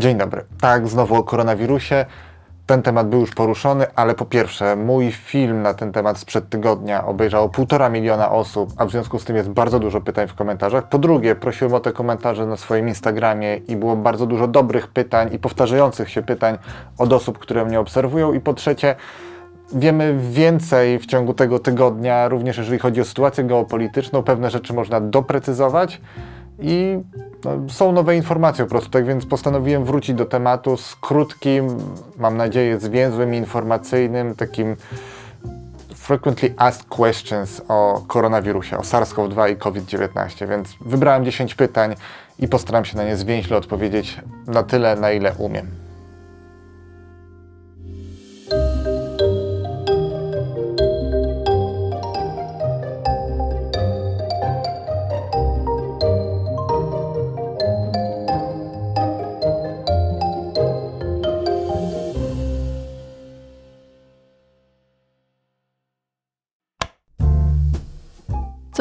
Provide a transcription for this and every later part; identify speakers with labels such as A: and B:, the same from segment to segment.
A: Dzień dobry. Tak, znowu o koronawirusie. Ten temat był już poruszony, ale po pierwsze, mój film na ten temat sprzed tygodnia obejrzało półtora miliona osób, a w związku z tym jest bardzo dużo pytań w komentarzach. Po drugie, prosiłem o te komentarze na swoim Instagramie i było bardzo dużo dobrych pytań i powtarzających się pytań od osób, które mnie obserwują. I po trzecie, wiemy więcej w ciągu tego tygodnia, również jeżeli chodzi o sytuację geopolityczną. Pewne rzeczy można doprecyzować i no, są nowe informacje po prostu, tak więc postanowiłem wrócić do tematu z krótkim, mam nadzieję zwięzłym, informacyjnym, takim frequently asked questions o koronawirusie, o SARS-CoV-2 i COVID-19, więc wybrałem 10 pytań i postaram się na nie zwięźle odpowiedzieć na tyle, na ile umiem.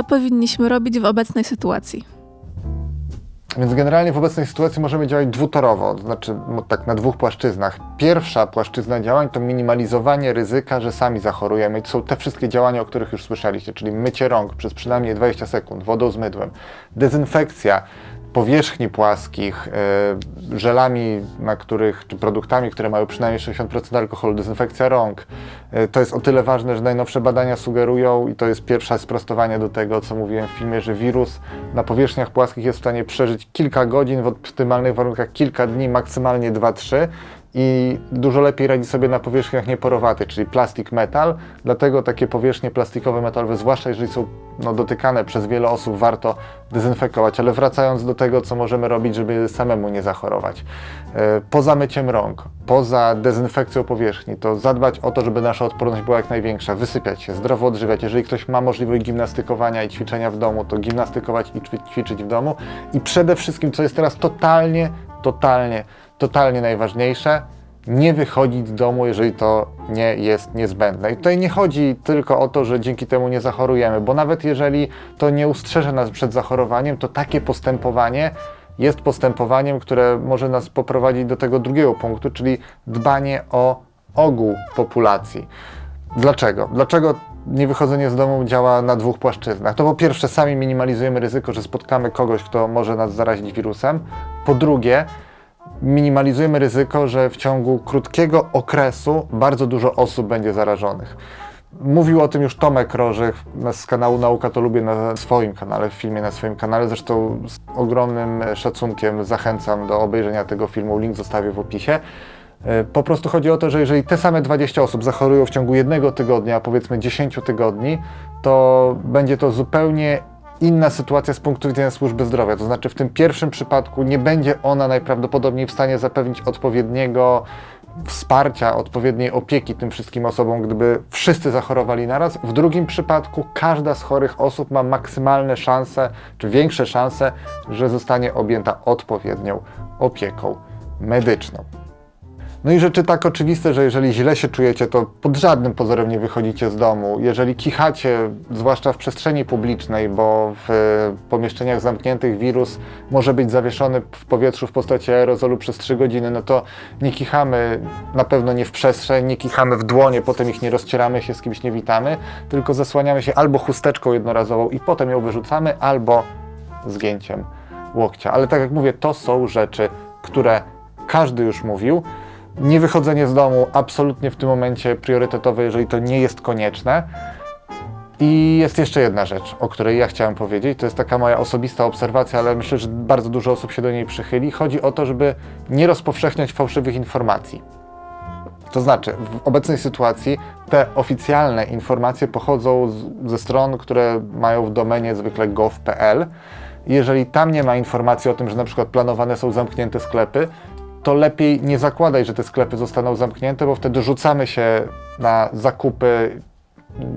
B: Powinniśmy robić w obecnej sytuacji?
A: Więc generalnie w obecnej sytuacji możemy działać dwutorowo, to znaczy tak na dwóch płaszczyznach. Pierwsza płaszczyzna działań to minimalizowanie ryzyka, że sami zachorujemy. To są te wszystkie działania, o których już słyszeliście, czyli mycie rąk przez przynajmniej 20 sekund, wodą z mydłem, dezynfekcja powierzchni płaskich, y, żelami, na których, czy produktami, które mają przynajmniej 60% alkoholu, dezynfekcja rąk. Y, to jest o tyle ważne, że najnowsze badania sugerują, i to jest pierwsze sprostowanie do tego, co mówiłem w filmie, że wirus na powierzchniach płaskich jest w stanie przeżyć kilka godzin, w optymalnych warunkach kilka dni, maksymalnie 2-3 i dużo lepiej radzi sobie na powierzchniach nieporowatych, czyli plastik metal. Dlatego takie powierzchnie plastikowe, metalowe, zwłaszcza jeżeli są no, dotykane przez wiele osób, warto dezynfekować. Ale wracając do tego, co możemy robić, żeby samemu nie zachorować. E, Poza myciem rąk, poza dezynfekcją powierzchni, to zadbać o to, żeby nasza odporność była jak największa, wysypiać się, zdrowo odżywiać. Jeżeli ktoś ma możliwość gimnastykowania i ćwiczenia w domu, to gimnastykować i ćwi- ćwiczyć w domu. I przede wszystkim, co jest teraz totalnie, totalnie totalnie najważniejsze, nie wychodzić z domu, jeżeli to nie jest niezbędne. I tutaj nie chodzi tylko o to, że dzięki temu nie zachorujemy, bo nawet jeżeli to nie ustrzeże nas przed zachorowaniem, to takie postępowanie jest postępowaniem, które może nas poprowadzić do tego drugiego punktu, czyli dbanie o ogół populacji. Dlaczego? Dlaczego niewychodzenie z domu działa na dwóch płaszczyznach? To po pierwsze, sami minimalizujemy ryzyko, że spotkamy kogoś, kto może nas zarazić wirusem. Po drugie, minimalizujemy ryzyko, że w ciągu krótkiego okresu bardzo dużo osób będzie zarażonych. Mówił o tym już Tomek Rożek z kanału Nauka to lubię na swoim kanale, w filmie na swoim kanale. Zresztą z ogromnym szacunkiem zachęcam do obejrzenia tego filmu. Link zostawię w opisie. E, Po prostu chodzi o to, że jeżeli te same 20 osób zachorują w ciągu jednego tygodnia, powiedzmy 10 tygodni, to będzie to zupełnie inna sytuacja z punktu widzenia służby zdrowia. To znaczy, w tym pierwszym przypadku nie będzie ona najprawdopodobniej w stanie zapewnić odpowiedniego wsparcia, odpowiedniej opieki tym wszystkim osobom, gdyby wszyscy zachorowali naraz. W drugim przypadku każda z chorych osób ma maksymalne szanse, czy większe szanse, że zostanie objęta odpowiednią opieką medyczną. No i rzeczy tak oczywiste, że jeżeli źle się czujecie, to pod żadnym pozorem nie wychodzicie z domu. Jeżeli kichacie, zwłaszcza w przestrzeni publicznej, bo w e, pomieszczeniach zamkniętych wirus może być zawieszony w powietrzu w postaci aerozolu przez 3 godziny, no to nie kichamy, na pewno nie w przestrzeń, nie kichamy w dłonie, potem ich nie rozcieramy się, z kimś nie witamy, tylko zasłaniamy się albo chusteczką jednorazową i potem ją wyrzucamy, albo zgięciem łokcia. Ale tak jak mówię, to są rzeczy, które każdy już mówił. Niewychodzenie z domu absolutnie w tym momencie priorytetowe, jeżeli to nie jest konieczne. I jest jeszcze jedna rzecz, o której ja chciałem powiedzieć. To jest taka moja osobista obserwacja, ale myślę, że bardzo dużo osób się do niej przychyli. Chodzi o to, żeby nie rozpowszechniać fałszywych informacji. To znaczy, w obecnej sytuacji te oficjalne informacje pochodzą z, ze stron, które mają w domenie zwykle gov.pl. Jeżeli tam nie ma informacji o tym, że na przykład planowane są zamknięte sklepy, to lepiej nie zakładaj, że te sklepy zostaną zamknięte, bo wtedy rzucamy się na zakupy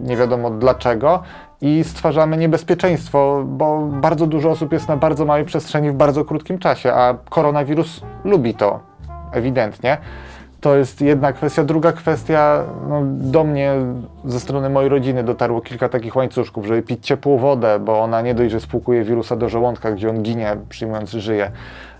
A: nie wiadomo dlaczego i stwarzamy niebezpieczeństwo, bo bardzo dużo osób jest na bardzo małej przestrzeni w bardzo krótkim czasie, a koronawirus lubi to ewidentnie. To jest jedna kwestia. Druga kwestia, no, do mnie ze strony mojej rodziny dotarło kilka takich łańcuszków, żeby pić ciepłą wodę, bo ona nie dość, że spłukuje wirusa do żołądka, gdzie on ginie, przyjmując, żyje.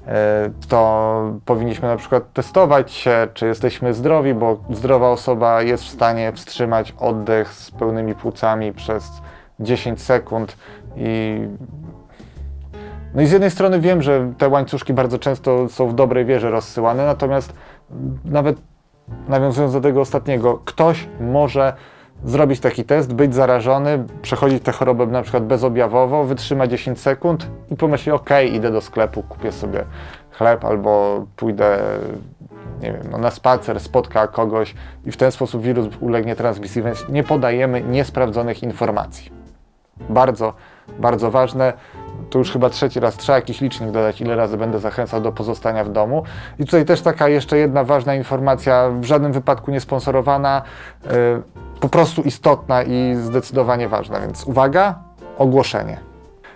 A: E, To powinniśmy na przykład testować się, czy jesteśmy zdrowi, bo zdrowa osoba jest w stanie wstrzymać oddech z pełnymi płucami przez 10 sekund i no i z jednej strony wiem, że te łańcuszki bardzo często są w dobrej wierze rozsyłane, natomiast nawet nawiązując do tego ostatniego, ktoś może zrobić taki test, być zarażony, przechodzić tę chorobę na przykład bezobjawowo, wytrzyma 10 sekund i pomyśli, ok, idę do sklepu, kupię sobie chleb albo pójdę nie wiem, no, na spacer, spotka kogoś i w ten sposób wirus ulegnie transmisji, więc nie podajemy niesprawdzonych informacji. Bardzo, bardzo ważne. To już chyba trzeci raz trzeba jakiś licznik dodać, ile razy będę zachęcał do pozostania w domu. I tutaj też taka jeszcze jedna ważna informacja, w żadnym wypadku nie sponsorowana, yy, po prostu istotna i zdecydowanie ważna. Więc uwaga, ogłoszenie.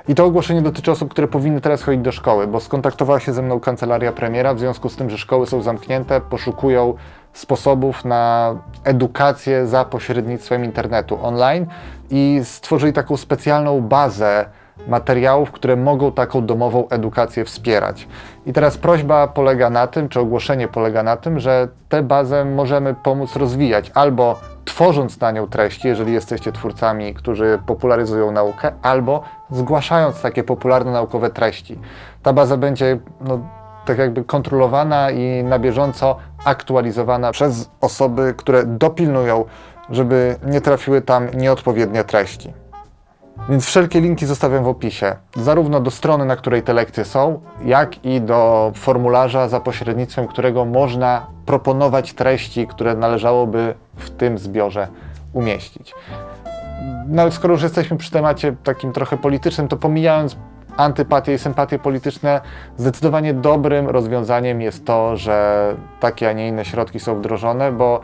A: I to ogłoszenie dotyczy osób, które powinny teraz chodzić do szkoły, bo skontaktowała się ze mną kancelaria premiera w związku z tym, że szkoły są zamknięte, poszukują sposobów na edukację za pośrednictwem internetu online i stworzyli taką specjalną bazę materiałów, które mogą taką domową edukację wspierać. I teraz prośba polega na tym, czy ogłoszenie polega na tym, że tę bazę możemy pomóc rozwijać albo tworząc na nią treści, jeżeli jesteście twórcami, którzy popularyzują naukę, albo zgłaszając takie popularne naukowe treści. Ta baza będzie no, tak jakby kontrolowana i na bieżąco aktualizowana przez osoby, które dopilnują, żeby nie trafiły tam nieodpowiednie treści. Więc wszelkie linki zostawiam w opisie, zarówno do strony, na której te lekcje są, jak i do formularza, za pośrednictwem którego można proponować treści, które należałoby w tym zbiorze umieścić. No skoro już jesteśmy przy temacie takim trochę politycznym, to pomijając antypatie i sympatie polityczne, zdecydowanie dobrym rozwiązaniem jest to, że takie, a nie inne środki są wdrożone, bo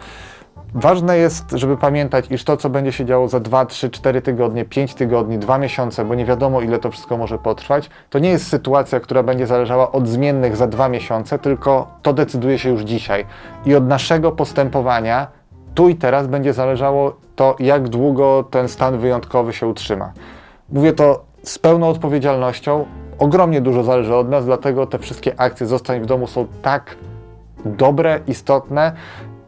A: Ważne jest, żeby pamiętać, iż to, co będzie się działo za 2, 3, 4 tygodnie, 5 tygodni, 2 miesiące, bo nie wiadomo, ile to wszystko może potrwać, to nie jest sytuacja, która będzie zależała od zmiennych za 2 miesiące, tylko to decyduje się już dzisiaj. I od naszego postępowania tu i teraz będzie zależało to, jak długo ten stan wyjątkowy się utrzyma. Mówię to z pełną odpowiedzialnością. Ogromnie dużo zależy od nas, dlatego te wszystkie akcje Zostań w domu są tak dobre, istotne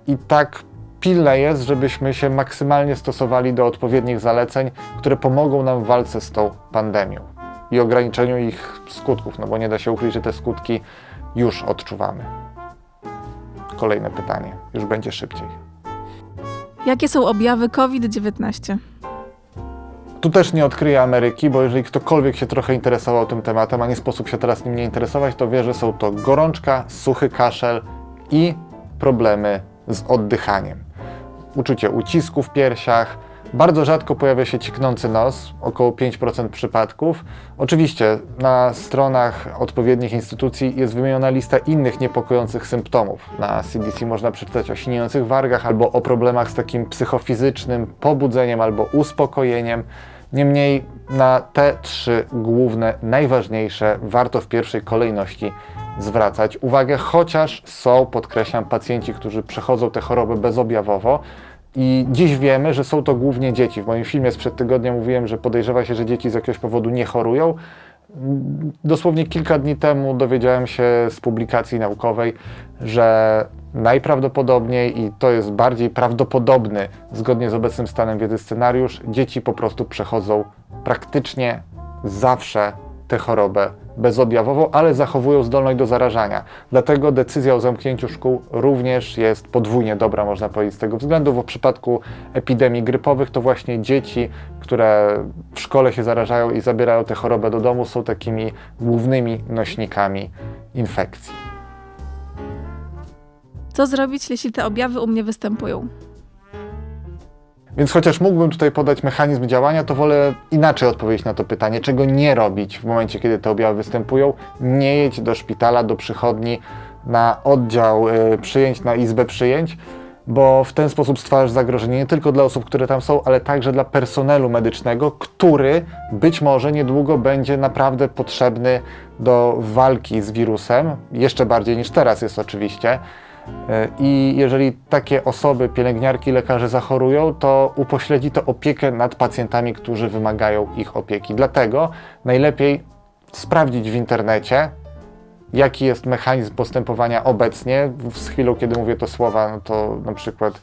A: i tak pilne jest, żebyśmy się maksymalnie stosowali do odpowiednich zaleceń, które pomogą nam w walce z tą pandemią i ograniczeniu ich skutków, no bo nie da się ukryć, że te skutki już odczuwamy. Kolejne pytanie, już będzie szybciej.
B: Jakie są objawy COVID-19?
A: Tu też nie odkryję Ameryki, bo jeżeli ktokolwiek się trochę interesował tym tematem, a nie sposób się teraz nim nie interesować, to wie, że są to gorączka, suchy kaszel i problemy z oddychaniem. Uczucie ucisku w piersiach, bardzo rzadko pojawia się ciknący nos, około 5% przypadków. Oczywiście na stronach odpowiednich instytucji jest wymieniona lista innych niepokojących symptomów. Na CDC można przeczytać o silniejących wargach albo o problemach z takim psychofizycznym pobudzeniem albo uspokojeniem. Niemniej na te trzy główne, najważniejsze warto w pierwszej kolejności zwracać uwagę, chociaż są, podkreślam, pacjenci, którzy przechodzą tę chorobę bezobjawowo. I dziś wiemy, że są to głównie dzieci. W moim filmie sprzed tygodnia mówiłem, że podejrzewa się, że dzieci z jakiegoś powodu nie chorują. Dosłownie kilka dni temu dowiedziałem się z publikacji naukowej, że najprawdopodobniej, i to jest bardziej prawdopodobny, zgodnie z obecnym stanem wiedzy scenariusz, dzieci po prostu przechodzą praktycznie zawsze tę chorobę bezobjawowo, ale zachowują zdolność do zarażania. Dlatego decyzja o zamknięciu szkół również jest podwójnie dobra, można powiedzieć, z tego względu, bo w przypadku epidemii grypowych to właśnie dzieci, które w szkole się zarażają i zabierają tę chorobę do domu, są takimi głównymi nośnikami infekcji.
B: Co zrobić, jeśli te objawy u mnie występują?
A: Więc chociaż mógłbym tutaj podać mechanizm działania, to wolę inaczej odpowiedzieć na to pytanie, czego nie robić w momencie, kiedy te objawy występują. Nie jedź do szpitala, do przychodni, na oddział y, przyjęć, na izbę przyjęć, bo w ten sposób stwarzasz zagrożenie nie tylko dla osób, które tam są, ale także dla personelu medycznego, który być może niedługo będzie naprawdę potrzebny do walki z wirusem, jeszcze bardziej niż teraz jest oczywiście. E, I jeżeli takie osoby, pielęgniarki, lekarze zachorują, to upośledzi to opiekę nad pacjentami, którzy wymagają ich opieki. Dlatego najlepiej sprawdzić w internecie, jaki jest mechanizm postępowania obecnie. Z chwilą, kiedy mówię to słowa, no to na przykład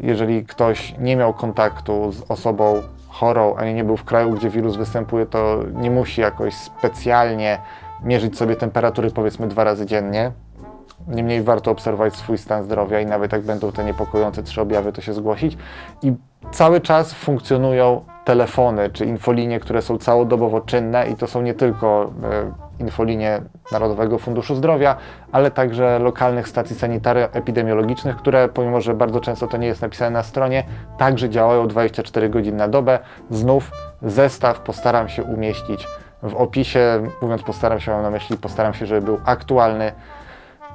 A: jeżeli ktoś nie miał kontaktu z osobą chorą, ani nie był w kraju, gdzie wirus występuje, to nie musi jakoś specjalnie mierzyć sobie temperatury powiedzmy dwa razy dziennie. Niemniej warto obserwować swój stan zdrowia i nawet jak będą te niepokojące trzy objawy, to się zgłosić. I cały czas funkcjonują telefony czy infolinie, które są całodobowo czynne i to są nie tylko e, infolinie Narodowego Funduszu Zdrowia, ale także lokalnych stacji sanitaro-epidemiologicznych, które pomimo, że bardzo często to nie jest napisane na stronie, także działają 24 godziny na dobę. Znów zestaw postaram się umieścić w opisie. Mówiąc postaram się, mam na myśli postaram się, żeby był aktualny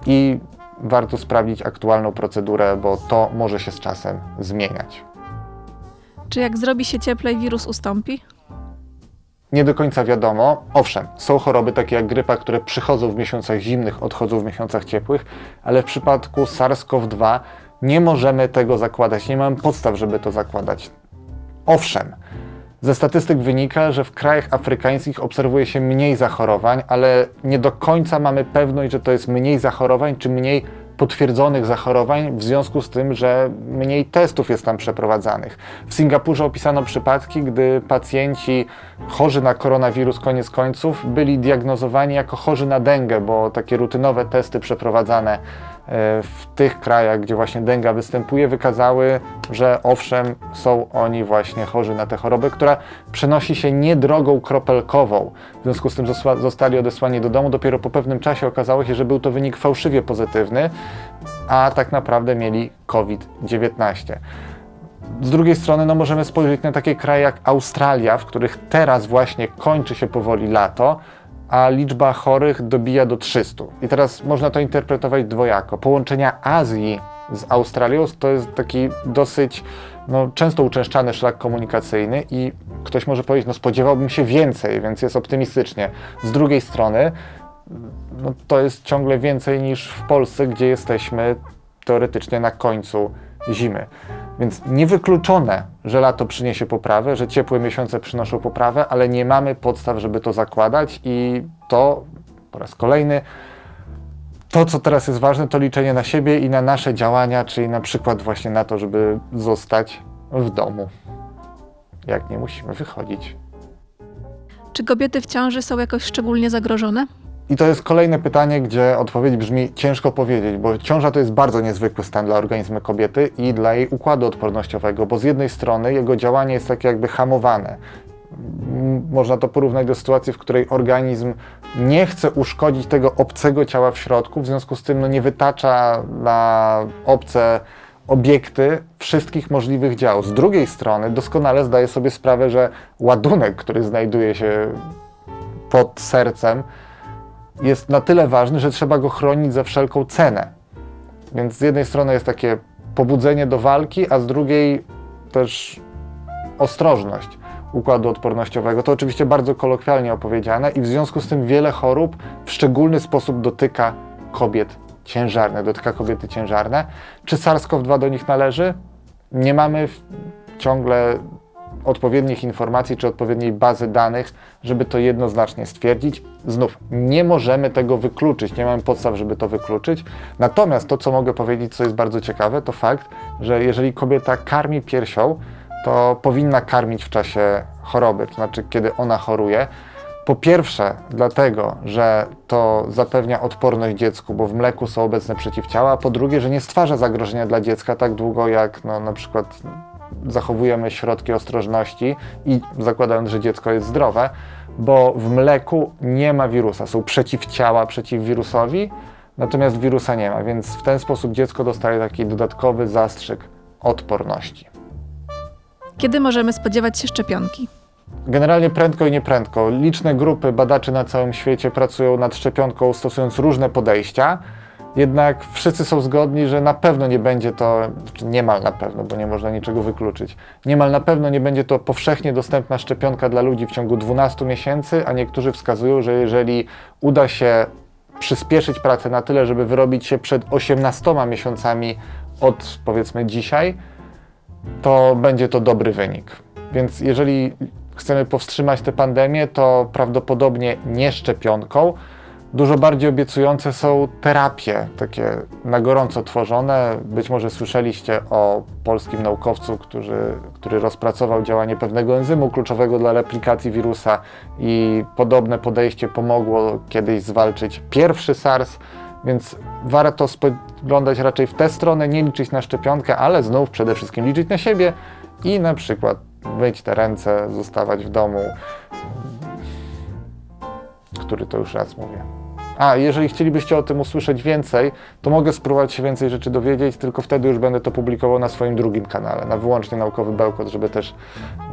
A: i warto sprawdzić aktualną procedurę, bo to może się z czasem zmieniać.
B: Czy jak zrobi się cieplej, wirus ustąpi?
A: Nie do końca wiadomo. Owszem, są choroby takie jak grypa, które przychodzą w miesiącach zimnych, odchodzą w miesiącach ciepłych, ale w przypadku SARS-CoV-2 nie możemy tego zakładać. Nie mamy podstaw, żeby to zakładać. Owszem, ze statystyk wynika, że w krajach afrykańskich obserwuje się mniej zachorowań, ale nie do końca mamy pewność, że to jest mniej zachorowań czy mniej potwierdzonych zachorowań w związku z tym, że mniej testów jest tam przeprowadzanych. W Singapurze opisano przypadki, gdy pacjenci chorzy na koronawirus koniec końców byli diagnozowani jako chorzy na dengę, bo takie rutynowe testy przeprowadzane w tych krajach, gdzie właśnie denga występuje, wykazały, że owszem, są oni właśnie chorzy na tę chorobę, która przenosi się nie drogą kropelkową. W związku z tym zostali odesłani do domu. Dopiero po pewnym czasie okazało się, że był to wynik fałszywie pozytywny, a tak naprawdę mieli COVID-19. Z drugiej strony no, możemy spojrzeć na takie kraje jak Australia, w których teraz właśnie kończy się powoli lato, a liczba chorych dobija do 300. I teraz można to interpretować dwojako. Połączenia Azji z Australią to jest taki dosyć no, często uczęszczany szlak komunikacyjny i ktoś może powiedzieć, no spodziewałbym się więcej, więc jest optymistycznie. Z drugiej strony no, to jest ciągle więcej niż w Polsce, gdzie jesteśmy teoretycznie na końcu zimy. Więc niewykluczone, że lato przyniesie poprawę, że ciepłe miesiące przynoszą poprawę, ale nie mamy podstaw, żeby to zakładać i to po raz kolejny to, co teraz jest ważne, to liczenie na siebie i na nasze działania, czyli na przykład właśnie na to, żeby zostać w domu. Jak nie musimy wychodzić.
B: Czy kobiety w ciąży są jakoś szczególnie zagrożone?
A: I to jest kolejne pytanie, gdzie odpowiedź brzmi ciężko powiedzieć, bo ciąża to jest bardzo niezwykły stan dla organizmu kobiety i dla jej układu odpornościowego, bo z jednej strony jego działanie jest takie jakby hamowane. Można to porównać do sytuacji, w której organizm nie chce uszkodzić tego obcego ciała w środku, w związku z tym no, nie wytacza na obce obiekty wszystkich możliwych dział. Z drugiej strony doskonale zdaje sobie sprawę, że ładunek, który znajduje się pod sercem, jest na tyle ważny, że trzeba go chronić za wszelką cenę. Więc z jednej strony jest takie pobudzenie do walki, a z drugiej też ostrożność układu odpornościowego. To oczywiście bardzo kolokwialnie opowiedziane i w związku z tym wiele chorób w szczególny sposób dotyka kobiet ciężarne, dotyka kobiety ciężarne. Czy SARS-CoV-2 do nich należy? Nie mamy ciągle odpowiednich informacji czy odpowiedniej bazy danych, żeby to jednoznacznie stwierdzić. Znów, nie możemy tego wykluczyć, nie mamy podstaw, żeby to wykluczyć. Natomiast to, co mogę powiedzieć, co jest bardzo ciekawe, to fakt, że jeżeli kobieta karmi piersią, to powinna karmić w czasie choroby, to znaczy kiedy ona choruje. Po pierwsze, dlatego, że to zapewnia odporność dziecku, bo w mleku są obecne przeciwciała, po drugie, że nie stwarza zagrożenia dla dziecka tak długo, jak no, na przykład zachowujemy środki ostrożności i zakładając, że dziecko jest zdrowe, bo w mleku nie ma wirusa, są przeciwciała przeciw wirusowi, natomiast wirusa nie ma, więc w ten sposób dziecko dostaje taki dodatkowy zastrzyk odporności.
B: Kiedy możemy spodziewać się szczepionki?
A: Generalnie prędko i nieprędko. Liczne grupy badaczy na całym świecie pracują nad szczepionką, stosując różne podejścia. Jednak wszyscy są zgodni, że na pewno nie będzie to, niemal na pewno, bo nie można niczego wykluczyć, niemal na pewno nie będzie to powszechnie dostępna szczepionka dla ludzi w ciągu 12 miesięcy, a niektórzy wskazują, że jeżeli uda się przyspieszyć pracę na tyle, żeby wyrobić się przed 18 miesiącami od powiedzmy dzisiaj, to będzie to dobry wynik. Więc jeżeli chcemy powstrzymać tę pandemię, to prawdopodobnie nie szczepionką. Dużo bardziej obiecujące są terapie, takie na gorąco tworzone. Być może słyszeliście o polskim naukowcu, który, który rozpracował działanie pewnego enzymu kluczowego dla replikacji wirusa i podobne podejście pomogło kiedyś zwalczyć pierwszy SARS, więc warto spoglądać raczej w tę stronę, nie liczyć na szczepionkę, ale znów przede wszystkim liczyć na siebie i na przykład myć te ręce, zostawać w domu, który to już raz mówię. A, jeżeli chcielibyście o tym usłyszeć więcej, to mogę spróbować się więcej rzeczy dowiedzieć, tylko wtedy już będę to publikował na swoim drugim kanale, na wyłącznie naukowy bełkot, żeby też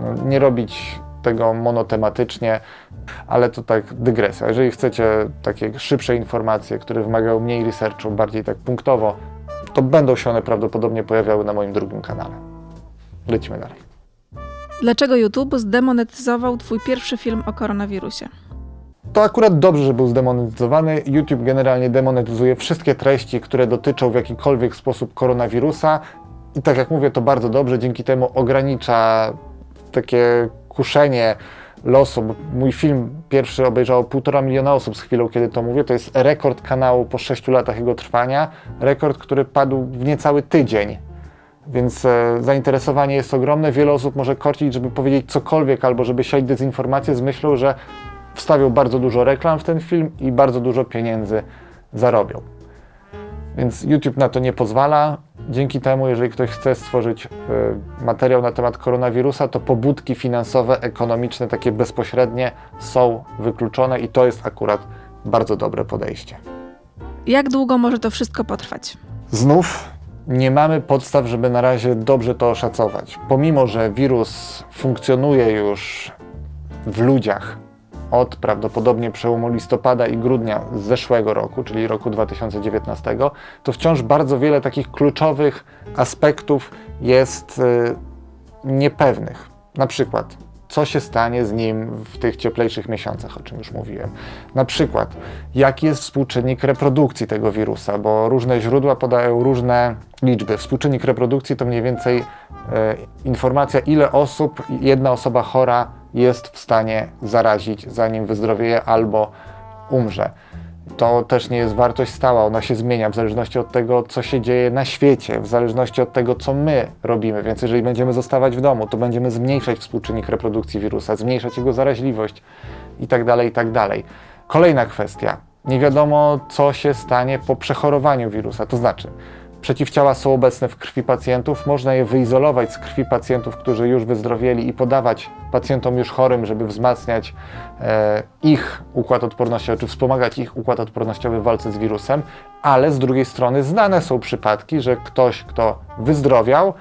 A: no, nie robić tego monotematycznie, ale to tak dygresja. Jeżeli chcecie takie szybsze informacje, które wymagają mniej researchu, bardziej tak punktowo, to będą się one prawdopodobnie pojawiały na moim drugim kanale. Lecimy dalej.
B: Dlaczego YouTube zdemonetyzował twój pierwszy film o koronawirusie?
A: To akurat dobrze, że był zdemonetyzowany. YouTube generalnie demonetyzuje wszystkie treści, które dotyczą w jakikolwiek sposób koronawirusa. I tak jak mówię, to bardzo dobrze. Dzięki temu ogranicza takie kuszenie losu. Mój film pierwszy obejrzało półtora miliona osób z chwilą, kiedy to mówię. To jest rekord kanału po 6 latach jego trwania. Rekord, który padł w niecały tydzień. Więc e, zainteresowanie jest ogromne. Wiele osób może korcić, żeby powiedzieć cokolwiek albo żeby siać dezinformację z myślą, że wstawią bardzo dużo reklam w ten film i bardzo dużo pieniędzy zarobią. Więc YouTube na to nie pozwala. Dzięki temu, jeżeli ktoś chce stworzyć y, materiał na temat koronawirusa, to pobudki finansowe, ekonomiczne, takie bezpośrednie są wykluczone i to jest akurat bardzo dobre podejście.
B: Jak długo może to wszystko potrwać?
A: Znów nie mamy podstaw, żeby na razie dobrze to oszacować. Pomimo, że wirus funkcjonuje już w ludziach od prawdopodobnie przełomu listopada i grudnia zeszłego roku, czyli roku 2019, to wciąż bardzo wiele takich kluczowych aspektów jest y, niepewnych. Na przykład, co się stanie z nim w tych cieplejszych miesiącach, o czym już mówiłem. Na przykład, jaki jest współczynnik reprodukcji tego wirusa, bo różne źródła podają różne liczby. Współczynnik reprodukcji to mniej więcej e, informacja, ile osób jedna osoba chora jest w stanie zarazić, zanim wyzdrowieje albo umrze. To też nie jest wartość stała, ona się zmienia w zależności od tego, co się dzieje na świecie, w zależności od tego, co my robimy. Więc jeżeli będziemy zostawać w domu, to będziemy zmniejszać współczynnik reprodukcji wirusa, zmniejszać jego zaraźliwość itd. itd. tak Kolejna kwestia. Nie wiadomo, co się stanie po przechorowaniu wirusa. To znaczy, przeciwciała są obecne w krwi pacjentów, można je wyizolować z krwi pacjentów, którzy już wyzdrowieli i podawać pacjentom już chorym, żeby wzmacniać e, ich układ odpornościowy, czy wspomagać ich układ odpornościowy w walce z wirusem, ale z drugiej strony znane są przypadki, że ktoś, kto wyzdrowiał,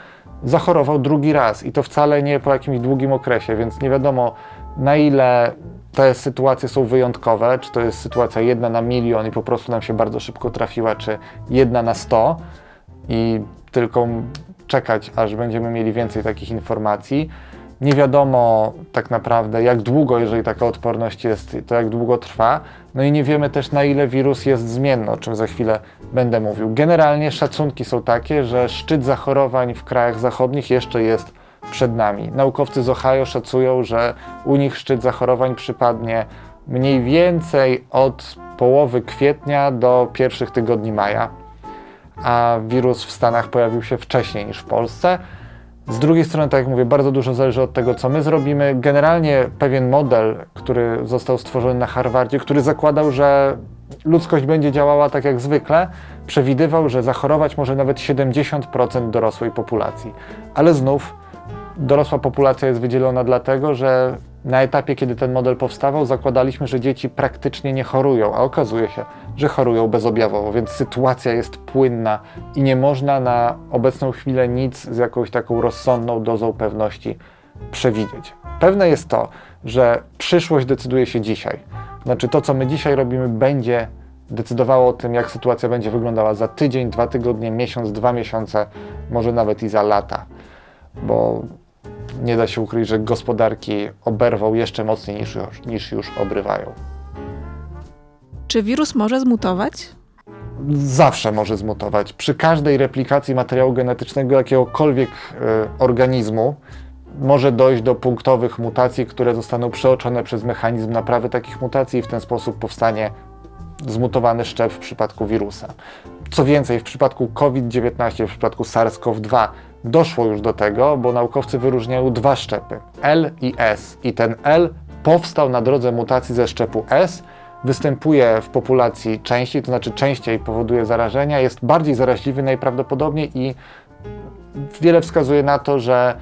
A: zachorował drugi raz i to wcale nie po jakimś długim okresie, więc nie wiadomo na ile te sytuacje są wyjątkowe, czy to jest sytuacja jedna na milion i po prostu nam się bardzo szybko trafiła, czy jedna na sto i tylko czekać, aż będziemy mieli więcej takich informacji. Nie wiadomo tak naprawdę, jak długo, jeżeli taka odporność jest, to jak długo trwa. No i nie wiemy też, na ile wirus jest zmienny, o czym za chwilę będę mówił. Generalnie szacunki są takie, że szczyt zachorowań w krajach zachodnich jeszcze jest przed nami. Naukowcy z Ohio szacują, że u nich szczyt zachorowań przypadnie mniej więcej od połowy kwietnia do pierwszych tygodni maja a wirus w Stanach pojawił się wcześniej niż w Polsce. Z drugiej strony, tak jak mówię, bardzo dużo zależy od tego, co my zrobimy. Generalnie pewien model, który został stworzony na Harvardzie, który zakładał, że ludzkość będzie działała tak jak zwykle, przewidywał, że zachorować może nawet 70% dorosłej populacji. Ale znów dorosła populacja jest wydzielona dlatego, że na etapie, kiedy ten model powstawał, zakładaliśmy, że dzieci praktycznie nie chorują, a okazuje się, że chorują bezobjawowo, więc sytuacja jest płynna i nie można na obecną chwilę nic z jakąś taką rozsądną dozą pewności przewidzieć. Pewne jest to, że przyszłość decyduje się dzisiaj. Znaczy to, co my dzisiaj robimy, będzie decydowało o tym, jak sytuacja będzie wyglądała za tydzień, dwa tygodnie, miesiąc, dwa miesiące, może nawet i za lata. Bo nie da się ukryć, że gospodarki oberwą jeszcze mocniej niż już, niż już obrywają.
B: Czy wirus może zmutować?
A: zawsze może zmutować. Przy każdej replikacji materiału genetycznego jakiegokolwiek e, organizmu może dojść do punktowych mutacji, które zostaną przeoczone przez mechanizm naprawy takich mutacji i w ten sposób powstanie zmutowany szczep w przypadku wirusa. Co więcej, w przypadku COVID-19, w przypadku SARS-CoV-2 doszło już do tego, bo naukowcy wyróżniają dwa szczepy L i S. I ten L powstał na drodze mutacji ze szczepu S, występuje w populacji częściej, to znaczy częściej powoduje zarażenia, jest bardziej zaraźliwy najprawdopodobniej i wiele wskazuje na to, że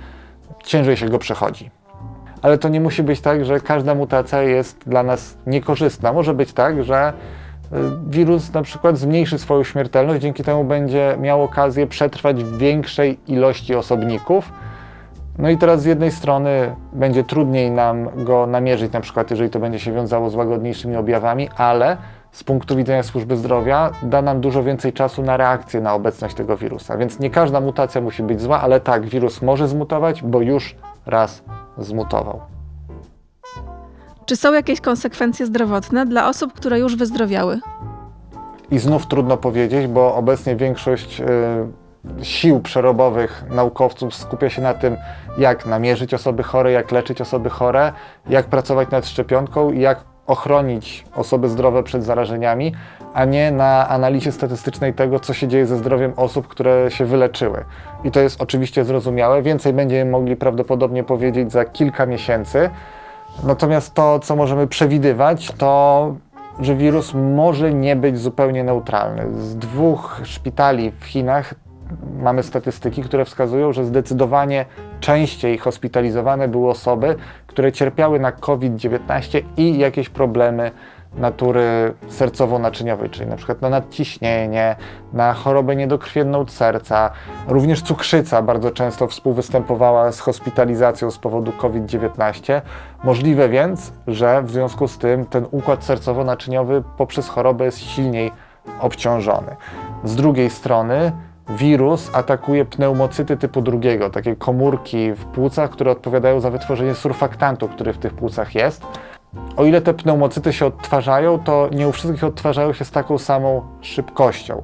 A: ciężej się go przechodzi. Ale to nie musi być tak, że każda mutacja jest dla nas niekorzystna. Może być tak, że wirus na przykład zmniejszy swoją śmiertelność, dzięki temu będzie miał okazję przetrwać w większej ilości osobników. No i teraz z jednej strony będzie trudniej nam go namierzyć, na przykład jeżeli to będzie się wiązało z łagodniejszymi objawami, ale z punktu widzenia służby zdrowia da nam dużo więcej czasu na reakcję na obecność tego wirusa. Więc nie każda mutacja musi być zła, ale tak, wirus może zmutować, bo już raz zmutował.
B: Czy są jakieś konsekwencje zdrowotne dla osób, które już wyzdrowiały?
A: I znów trudno powiedzieć, bo obecnie większość y, sił przerobowych naukowców skupia się na tym, jak namierzyć osoby chore, jak leczyć osoby chore, jak pracować nad szczepionką i jak ochronić osoby zdrowe przed zarażeniami, a nie na analizie statystycznej tego, co się dzieje ze zdrowiem osób, które się wyleczyły. I to jest oczywiście zrozumiałe. Więcej będziemy mogli prawdopodobnie powiedzieć za kilka miesięcy. Natomiast to, co możemy przewidywać, to że wirus może nie być zupełnie neutralny. Z dwóch szpitali w Chinach mamy statystyki, które wskazują, że zdecydowanie częściej hospitalizowane były osoby, które cierpiały na COVID-19 i jakieś problemy natury sercowo-naczyniowej, czyli na przykład na nadciśnienie, na chorobę niedokrwienną serca. Również cukrzyca bardzo często współwystępowała z hospitalizacją z powodu COVID-19. Możliwe więc, że w związku z tym ten układ sercowo-naczyniowy poprzez chorobę jest silniej obciążony. Z drugiej strony wirus atakuje pneumocyty typu drugiego, takie komórki w płucach, które odpowiadają za wytworzenie surfaktantu, który w tych płucach jest. O ile te pneumocyty się odtwarzają, to nie u wszystkich odtwarzają się z taką samą szybkością.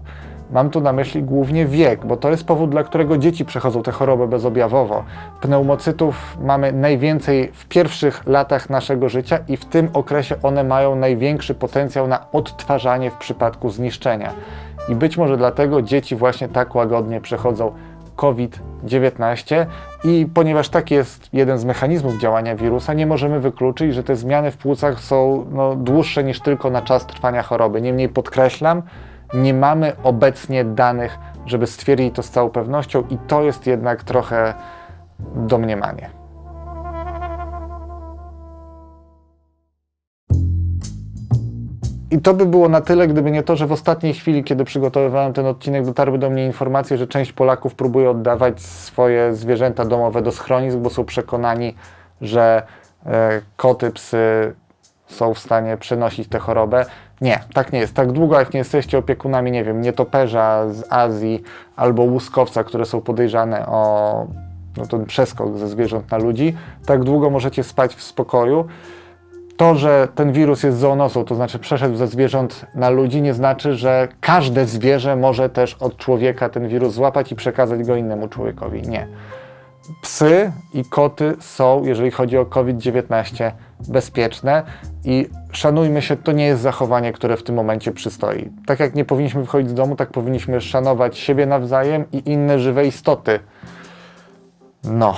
A: Mam tu na myśli głównie wiek, bo to jest powód, dla którego dzieci przechodzą tę chorobę bezobjawowo. Pneumocytów mamy najwięcej w pierwszych latach naszego życia i w tym okresie one mają największy potencjał na odtwarzanie w przypadku zniszczenia. I być może dlatego dzieci właśnie tak łagodnie przechodzą COVID-19 i ponieważ taki jest jeden z mechanizmów działania wirusa, nie możemy wykluczyć, że te zmiany w płucach są no, dłuższe niż tylko na czas trwania choroby. Niemniej podkreślam, nie mamy obecnie danych, żeby stwierdzić to z całą pewnością i to jest jednak trochę domniemanie. I to by było na tyle, gdyby nie to, że w ostatniej chwili, kiedy przygotowywałem ten odcinek, dotarły do mnie informacje, że część Polaków próbuje oddawać swoje zwierzęta domowe do schronisk, bo są przekonani, że e, koty, psy są w stanie przenosić tę chorobę. Nie, tak nie jest. Tak długo, jak nie jesteście opiekunami, nie wiem, nietoperza z Azji albo łuskowca, które są podejrzane o no, ten przeskok ze zwierząt na ludzi, tak długo możecie spać w spokoju. To, że ten wirus jest zoonosą, to znaczy przeszedł ze zwierząt na ludzi, nie znaczy, że każde zwierzę może też od człowieka ten wirus złapać i przekazać go innemu człowiekowi. Nie. Psy i koty są, jeżeli chodzi o COVID-19, bezpieczne i szanujmy się, to nie jest zachowanie, które w tym momencie przystoi. Tak jak nie powinniśmy wychodzić z domu, tak powinniśmy szanować siebie nawzajem i inne żywe istoty. No.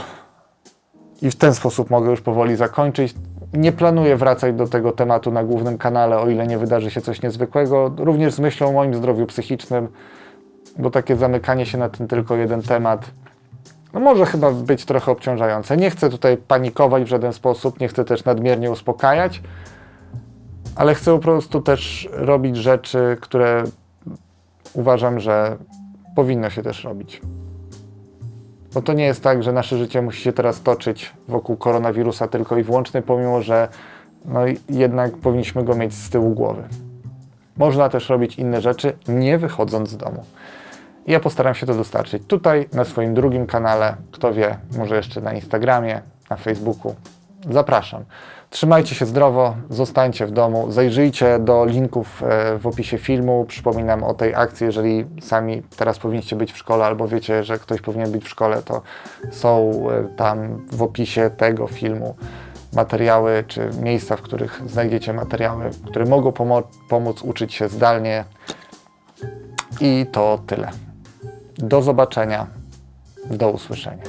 A: I w ten sposób mogę już powoli zakończyć. Nie planuję wracać do tego tematu na głównym kanale, o ile nie wydarzy się coś niezwykłego. Również z myślą o moim zdrowiu psychicznym, bo takie zamykanie się na ten tylko jeden temat no może chyba być trochę obciążające. Nie chcę tutaj panikować w żaden sposób, nie chcę też nadmiernie uspokajać, ale chcę po prostu też robić rzeczy, które uważam, że powinno się też robić. Bo to nie jest tak, że nasze życie musi się teraz toczyć wokół koronawirusa tylko i wyłącznie, pomimo że no jednak powinniśmy go mieć z tyłu głowy. Można też robić inne rzeczy, nie wychodząc z domu. Ja postaram się to dostarczyć tutaj, na swoim drugim kanale, kto wie, może jeszcze na Instagramie, na Facebooku. zapraszam. Trzymajcie się zdrowo, zostańcie w domu, zajrzyjcie do linków e, w opisie filmu. Przypominam o tej akcji, jeżeli sami teraz powinniście być w szkole albo wiecie, że ktoś powinien być w szkole, to są e, tam w opisie tego filmu materiały czy miejsca, w których znajdziecie materiały, które mogą pomo- pomóc uczyć się zdalnie. I to tyle. Do zobaczenia. Do usłyszenia.